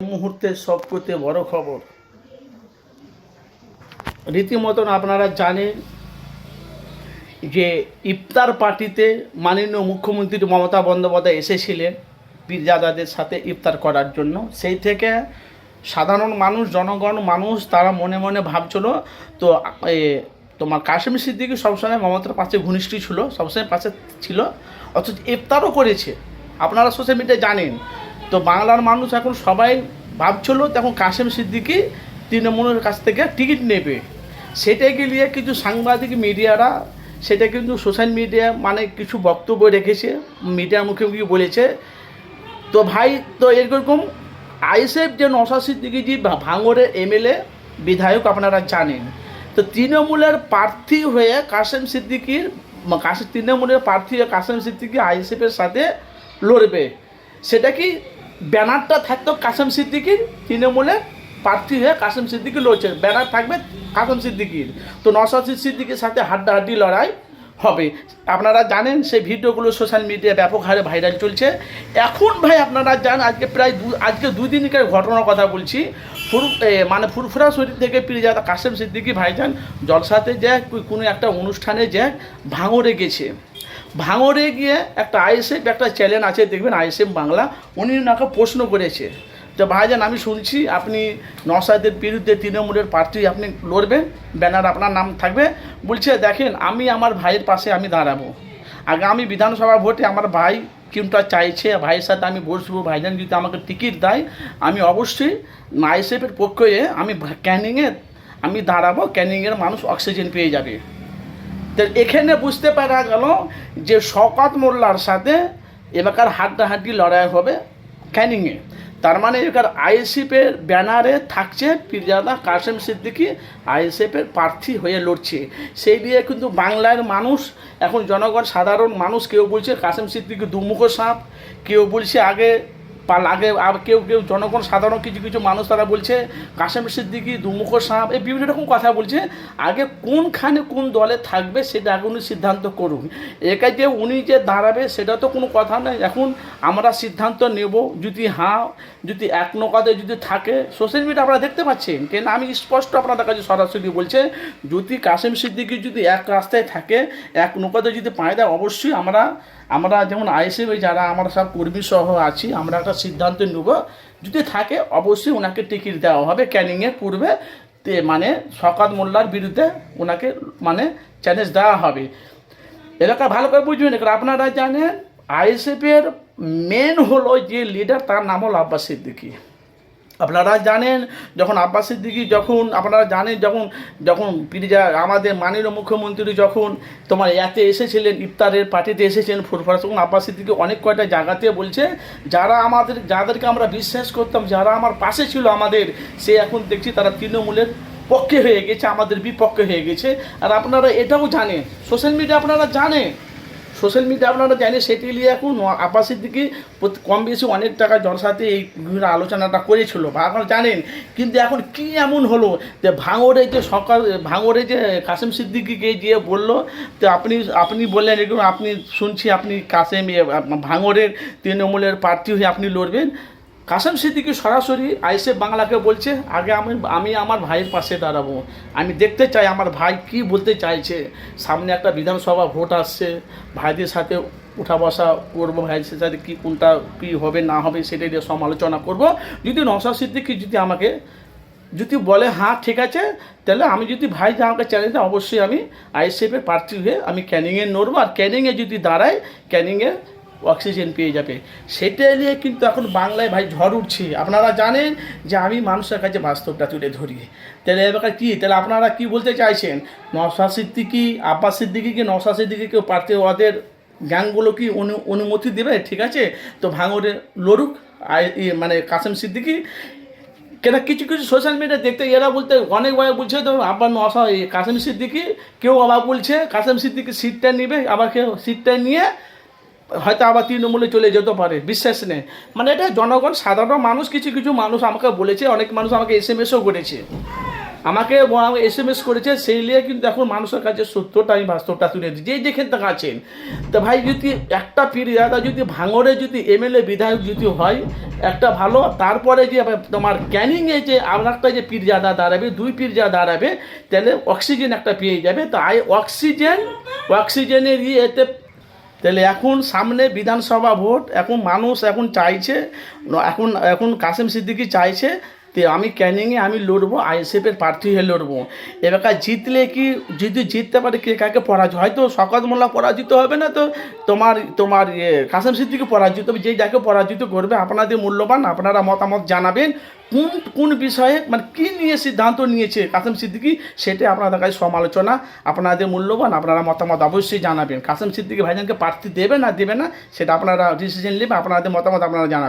মুহূর্তে সবকতে বড় খবর। রীতিমতন আপনারা জানেন যে ইফতার পার্টিতে মাননীয় মুখ্যমন্ত্রী মমতা বন্দ্যোপাধ্যায় এসেছিলেন পীরজাদাদের সাথে ইফতার করার জন্য। সেই থেকে সাধারণ মানুষ, জনগণ, মানুষ, তারা মনে মনে ভাবছিল, তো তোমার কাশ্মীর সিদ্দিকি সবসময় মমতার পাশে ঘনিষ্ঠ ছিল, সবসময় পাশে ছিল, অথচ ইফতারও করেছে। আপনারা সোশ্যাল মিডিয়ায় জানেন তো বাংলার মানুষ এখন সবাই ভাবছিল তখন কাশেম সিদ্দিকি তৃণমূলের কাছ থেকে টিকিট নেবে। সেটাকে নিয়ে কিছু সাংবাদিক মিডিয়ারা, সেটা কিন্তু সোশ্যাল মিডিয়া মানে কিছু বক্তব্য রেখেছে মিডিয়ার মুখে মুখে বলেছে। তো ভাই, তো এরকম আইএসএফ যে নশা সিদ্দিকি জি ভা- এমএলএ, বিধায়ক আপনারা জানেন। তো তৃণমূলের প্রার্থী হয়ে কাসেম সিদ্দিকির, ম- কাসে- তৃণমূলের প্রার্থী হয়ে কাসেম সিদ্দিকি আইএসএফের সাথে লড়বে। সেটা কি ব্যানারটা থাকতো কাসেম সিদ্দিকির, তৃণমূলের প্রার্থী হয়ে কাসেম সিদ্দিকি লড়ছে। ব্যানার থাকবে কাসেম সিদ্দিকির। তো নশাদ সিদ্দিকির সাথে হাড্ডাহাড্ডি লড়াই হবে। আপনারা জানেন সেই ভিডিওগুলো সোশ্যাল মিডিয়ায় ব্যাপক হারে ভাইরাল চলছে। এখন ভাই আপনারা জান, আজকে প্রায় দু, আজকে দুই দিনকার ঘটনার কথা বলছি। ফুর মানে ফুরফুরা শরীর থেকে পিরিজাদা কাসেম সিদ্দিকি ভাইজান, জলসাতে যে কোনো একটা অনুষ্ঠানে যে ভাঙড়ে গেছে। ভাঙড়ে গিয়ে একটা আইএসএফ, একটা চ্যানেল আছে, দেখবেন আইএসএফ বাংলা, উনি ওনাকে প্রশ্ন করেছে যে, ভাইজান, আমি শুনছি আপনি নসাদের বিরুদ্ধে তৃণমূলের প্রার্থী আপনি লড়বেন, ব্যানার আপনার নাম থাকবে। বলছে, দেখেন, আমি আমার ভাইয়ের পাশে আমি দাঁড়াবো। আগামী বিধানসভা ভোটে আমার ভাই কিমটা চাইছে, ভাইয়ের সাথে আমি বসবো, ভাইজান যদি আমাকে টিকিট দেয়, আমি অবশ্যই আইএসএফের পক্ষে আমি ক্যানিংয়ে আমি দাঁড়াবো, ক্যানিংয়ের মানুষ অক্সিজেন পেয়ে যাবে। তো এখানে বুঝতে পারা গেল যে শওকত মোল্লার সাথে এলাকার হাড্ডাহাড্ডি লড়াই হবে ক্যানিংয়ে। তার মানে এলাকার আইএসএফের ব্যানারে থাকছে পীরজাদা কাসেম সিদ্দিকি, আইএসএফের প্রার্থী হয়ে লড়ছে। সেই দিয়ে কিন্তু বাংলার মানুষ, এখন জনগণ সাধারণ মানুষ কেউ বলছে কাসেম সিদ্দিকি দুমুখ সাপ, কেউ বলছে আগে পাল আগে আর কেউ কেউ জনগণ, সাধারণ কিছু কিছু মানুষ তারা বলছে, কাশেম সিদ্দিকি, দুমুখ সাপ এই বিভিন্ন রকম কথা বলছে। আগে কোনখানে কোন দলে থাকবে সেটা আগে উনি সিদ্ধান্ত করুন। একা যে উনি যে দাঁড়াবে, সেটা তো কোনো কথা নয়। এখন আমরা সিদ্ধান্ত নেব, যদি হ্যাঁ যদি এক নৌকাতে যদি থাকে। সোশ্যাল মিডিয়া আপনারা দেখতে পাচ্ছেন, কেন আমি স্পষ্ট আপনাদের কাছে সরাসরি বলছে, যদি কাশেম সিদ্দিকি যদি এক রাস্তায় থাকে, এক নৌকাতে যদি পায় দেয়, অবশ্যই আমরা আমরা যেমন আইএসএফ যারা, আমরা সব কর্মী সহ আছি, আমরা একটা সিদ্ধান্ত নেব। যদি থাকে, অবশ্যই ওনাকে টিকিট দেওয়া হবে। ক্যানিংয়ের পূর্বে তে মানে শকাত মোল্লার বিরুদ্ধে ওনাকে মানে চ্যালেঞ্জ দেওয়া হবে। এলাকা ভালো করে বুঝবেন কারণ আপনারা জানেন আইএসএফের মেন হলো যে লিডার তার নাম হলো আব্বাস সিদ্দিকী। আপনারা জানেন, যখন আব্বাস সিদ্দিকি যখন, আপনারা জানেন যখন যখন পিরিজা আমাদের মাননীয় মুখ্যমন্ত্রী যখন তোমার এতে এসেছিলেন, ইফতারের পার্টিতে এসেছিলেন ফুরফারা তখন আব্বাস সিদ্দিকি অনেক কয়টা জায়গাতে বলছে, যারা আমাদের, যাদেরকে আমরা বিশ্বাস করতাম, যারা আমার পাশে ছিল আমাদের, সে এখন দেখছি তারা তৃণমূলের পক্ষে হয়ে গেছে, আমাদের বিপক্ষে হয়ে গেছে। আর আপনারা এটাও জানেন, সোশ্যাল মিডিয়া আপনারা জানেন সোশ্যাল মিডিয়া আপনারা জানেন সেটি নিয়ে এখন আপাসের দিকে কম বেশি অনেক টাকা জনসাথে এই বিভিন্ন আলোচনাটা করেছিল বা আপনারা জানেন। কিন্তু এখন কি এমন হলো যে ভাঙরে যে সকাল ভাঙরে যে কাসেম সিদ্দিকিকে গিয়ে বলল তো আপনি আপনি বললেন এরকম আপনি শুনছি আপনি কাসেম এ, ভাঙড়ের তৃণমূলের প্রার্থী হয়ে আপনি লড়বেন। কাসেম সিদ্দিকি সরাসরি আইসেফ বাংলাকে বলছে, আগে আমি আমি আমার ভাইয়ের পাশে দাঁড়াবো। আমি দেখতে চাই আমার ভাই কি বলতে চাইছে। সামনে একটা বিধানসভা ভোট আসছে। ভাইদের সাথে উঠা বসা করব, ভাইদের সাথে কী কোনটা, কী হবে, না হবে সেটা নিয়ে সমালোচনা করব। যদি নশা সিদ্দিকি যদি আমাকে, যদি বলে হ্যাঁ ঠিক আছে, তাহলে আমি যদি ভাই আমাকে চ্যালেঞ্জ দেয়, অবশ্যই আমি আইএসএফের প্রার্থী হয়ে আমি ক্যানিংয়ে নড়বো। আর ক্যানিংয়ে যদি দাঁড়াই ক্যানিংয়ে অক্সিজেন পেয়ে যাবে। সেটা নিয়ে কিন্তু এখন বাংলায় ভাই ঝড় উঠছে। আপনারা জানেন যে আমি মানুষের কাছে বাস্তবটা তুলে ধরি। তাহলে এবার কী? তাহলে আপনারা কি বলতে চাইছেন? নশা সিদ্দিকি, আব্বাস সিদ্দিকিকে নশা সিদ্দিকিকে প্রার্থী ওদের গ্যাংগুলো কি অনু, অনুমতি দেবে? ঠিক আছে? তো ভাঙরে লড়ুক মানে কাসেম সিদ্দিকি। কেন কিছু কিছু সোশ্যাল মিডিয়া দেখতে এরা বলতে, অনেক ভাই বলছে তো আবার নশা কাসেম সিদ্দিকি, কেউ আবার বলছে, কাসেম সিদ্দিকি সিটটা নেবে, আবার কেউ সিটটা নিয়ে হয়তো আবার তৃণমূলে চলে যেতে পারে, বিশ্বাস নেই। মানে এটা জনগণ, সাধারণ মানুষ, কিছু কিছু মানুষ আমাকে বলেছে, অনেক মানুষ আমাকে এস এম এসও করেছে। আমাকে এস এম এস করেছে, সেই নিয়ে কিন্তু এখন মানুষের কাছে সত্যটা আমি বাস্তবটা তুলে দিই যেই যেখান থেকে আছেন, তো ভাই যদি একটা পীরজাদা যদি ভাঙরে যদি এমএলএ, বিধায়ক যদি হয়, একটা ভালো, তারপরে যে তোমার ক্যানিংয়ে যে আর একটা যে পীরজাদা দাঁড়াবে, দুই পীরজাদা দাঁড়াবে, তাহলে অক্সিজেন একটা পেয়ে যাবে। তো আই অক্সিজেন অক্সিজেনের ইয়ে এতে তাহলে এখন সামনে বিধানসভা ভোট এখন মানুষ এখন চাইছে এখন এখন কাসেম সিদ্দিকি চাইছে যে আমি ক্যানিংয়ে আমি লড়বো আইএসএফের প্রার্থী হয়ে লড়বো। এবার জিতলে কি, যদি জিততে পারে কে কাকে পরাজয় হয়তো শকত মোল্লা পরাজিত হবে না তো তোমার তোমার ইয়ে কাসেম সিদ্দিকি পরাজিত হবে যেই যাকে পরাজিত করবে, আপনাদের মূল্যবান, আপনারা মতামত জানাবেন, কোন কোন বিষয়ে মানে কী নিয়ে সিদ্ধান্ত নিয়েছে কাসেম সিদ্দিকি, সেটা আপনাদের কাছে সমালোচনা, আপনাদের মূল্যবান, আপনারা মতামত অবশ্যই জানাবেন। কাসেম সিদ্দিকি ভাইজানকে প্রার্থী দেবে না দেবে না, সেটা আপনারা ডিসিশন নেবে আপনাদের মতামত আপনারা জানাবেন।